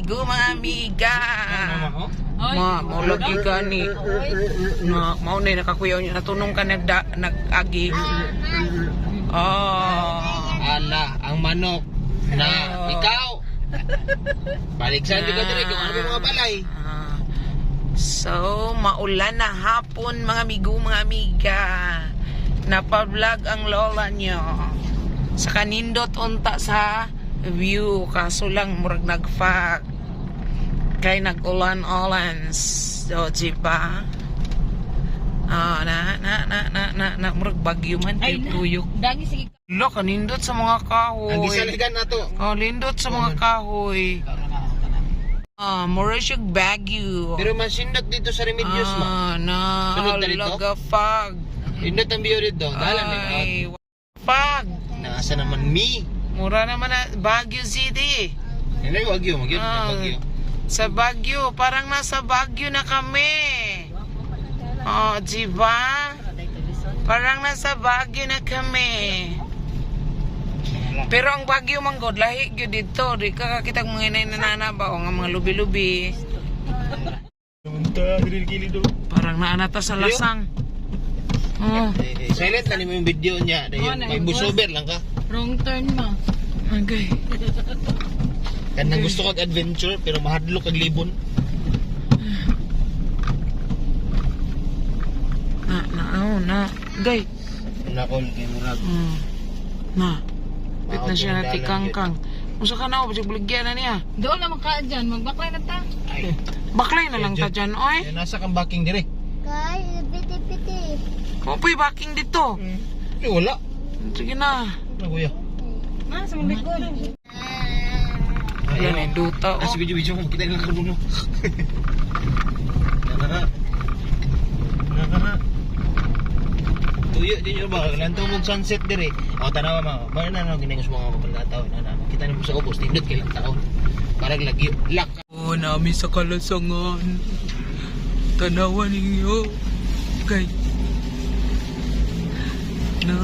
amiga. Ano Ma, maulagi ka ni. Na, mao na nakakuyaw niya. Natunong ka nagda, nag-agi. Oh. Ala, ang manok na Oh. ikaw. Baliksan juga dire kung ano mga balay. So, maulan na hapon mga amigo, mga amiga. Napavlog ang lola nyo. Sa kanindot unta sa view. Kaso lang murag nagfag. Kay nag-ulan-ulan. So, diba? Ah, na, na, na, na, na, na, murag bagyo man, Ay, tuyok. Dagi sige. Lo, kanindot sa mga kahoy. Ang gisaligan na to. Oh, lindot sa mga kahoy. Ah, mura siya bagyo. Pero masindot dito sa Remedios. Ah, na Sunod na rito? halaga fag. Indot ang biyo dito. Dalam eh. fag. Nasa naman mi. Mura naman na Baguio City. Hindi wagyo, magyud Ah. wagyo. Sa Baguio, parang nasa Baguio na kami. Oh, di ba? Parang nasa Baguio na kami. Pero ang Baguio manggod lahi gyud dito, di ka kakita mga inay nanana ba o nga mga lubi-lubi. Parang naanata sa lasang. Oh, Eh, silent na mo yung video niya. May busober lang ka. Wrong turn mo. okay. Kan nang gusto kag adventure pero mahadlok kag libon. Na, na, oh, na. Gay. Nakol kay murag. Mm. Na. Bit na siya na tikangkang. Musa ka na, basig buligyan na niya. Doon naman ka dyan. Magbaklay na ta. Ay, Baklay na lang ta dyan, oy. nasa kang backing dire. Guys, piti-piti. Kupoy baking dito. Eh wala. Sige na. Ano kuya? Ah, sa mga likod. Yan eh, duta, Ah, oh. sige, video mo. Kita nga karuno. Nana. Nana. Tuyo din yun ba? Lantong mong sunset dire. O, tanawa ma. Ba na na ginagos mga kapalataw. Kita ni mo sa ubos. Tindot kailang taon. Parang lagi. Lak. Oh, nami sa kalasangan. Tanawan ninyo. Agay. Na,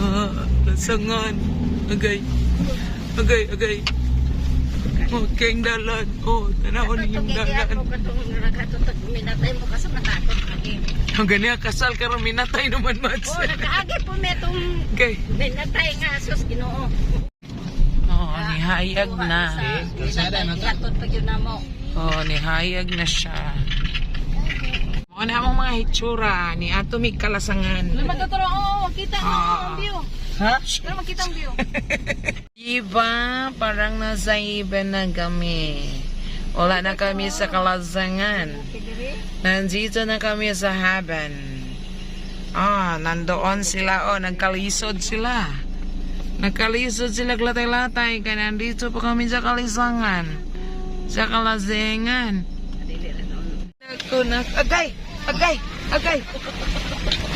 lasangan. Agay. Agay, agay. Oh, keng dalan. Oh, tanawan ninyong dalan. Minatay mo kasi matakot. Ang ganyan, kasal ka rin, minatay naman, Mats. Oh, nakaagi po metong Agay. minatay nga sus ginoo. Oh, nihayag na. Eh, na ta. Yatot pag yun na mo. Oh, nihayag na siya. Mga na among mga hitsura ni Ato Mig Kalasangan. Ano magkaturo? Oo, kita mo Ah. ang view. Ha? Pero makita ang view. Diba? Parang nasa iba na kami. Wala na kami sa Kalasangan. Nandito na kami sa Haban. Ah, nandoon sila. Oh, nagkalisod sila. Nagkalisod sila latay-latay. Kaya nandito pa kami sa Kalisangan. Sa Kalasangan. Ako na. Agay! Agay! Agay!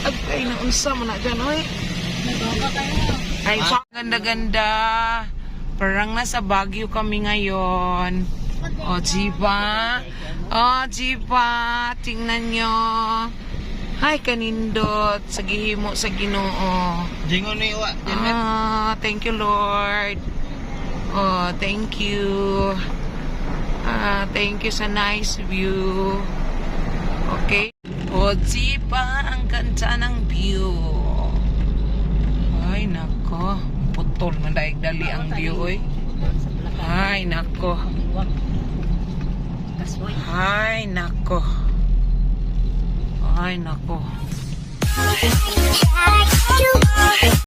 Agay na unsa mo na dyan, oy. Ay, pa ganda-ganda. Parang nasa Baguio kami ngayon. O, Jiba. O, Jiba. Tingnan nyo. Ay, kanindot. Sa gihimo, sa ginoo. Jingon ni Iwa. Ah, thank you, Lord. Oh, thank you. Ah, thank you sa nice view. Okay? O, Jiba, ang ganda ng view. Ay, nako. Putol na daig dali ang view, oy. Ay, nako. Kasboy. Ay, nako. Ay, nako.